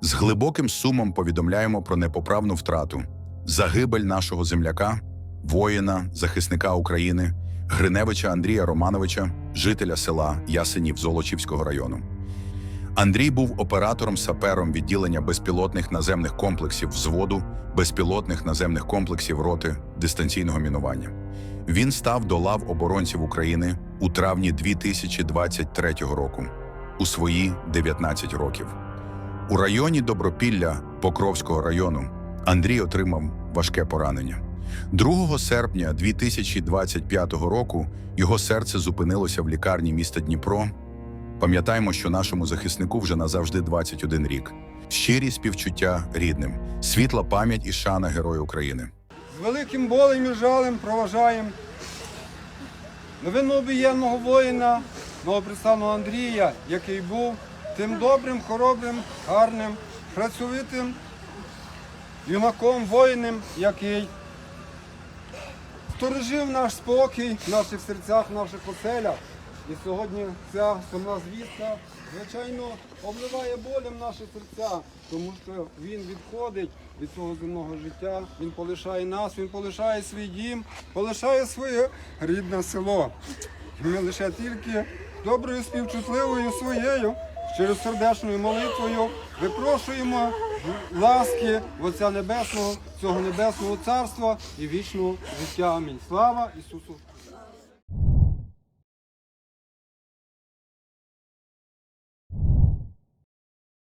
З глибоким сумом повідомляємо про непоправну втрату, загибель нашого земляка, воїна, захисника України, Гриневича Андрія Романовича, жителя села Ясенів Золочівського району. Андрій був оператором-сапером відділення безпілотних наземних комплексів взводу безпілотних наземних комплексів роти дистанційного мінування. Він став до лав оборонців України у травні 2023 року у свої 19 років. У районі Добропілля Покровського району Андрій отримав важке поранення. 2 серпня 2025 року його серце зупинилося в лікарні міста Дніпро. Пам'ятаємо, що нашому захиснику вже назавжди 21 рік. Щирі співчуття рідним, світла пам'ять і шана Герою України. З великим болем і жалем проважаємо новину обієнного воїна, новоприставного Андрія, який був тим добрим, хоробрим, гарним, працьовитим юнаком, воїном, який сторожив наш спокій в наших серцях, в наших оселях. І сьогодні ця сумна звістка, звичайно, обливає болем наші серця, тому що він відходить від цього земного життя, він полишає нас, він полишає свій дім, полишає своє рідне село. І ми лише тільки доброю співчутливою своєю, щиросердечною молитвою випрошуємо ласки Отця Небесного, цього небесного царства і вічного життя. Амінь. Слава Ісусу!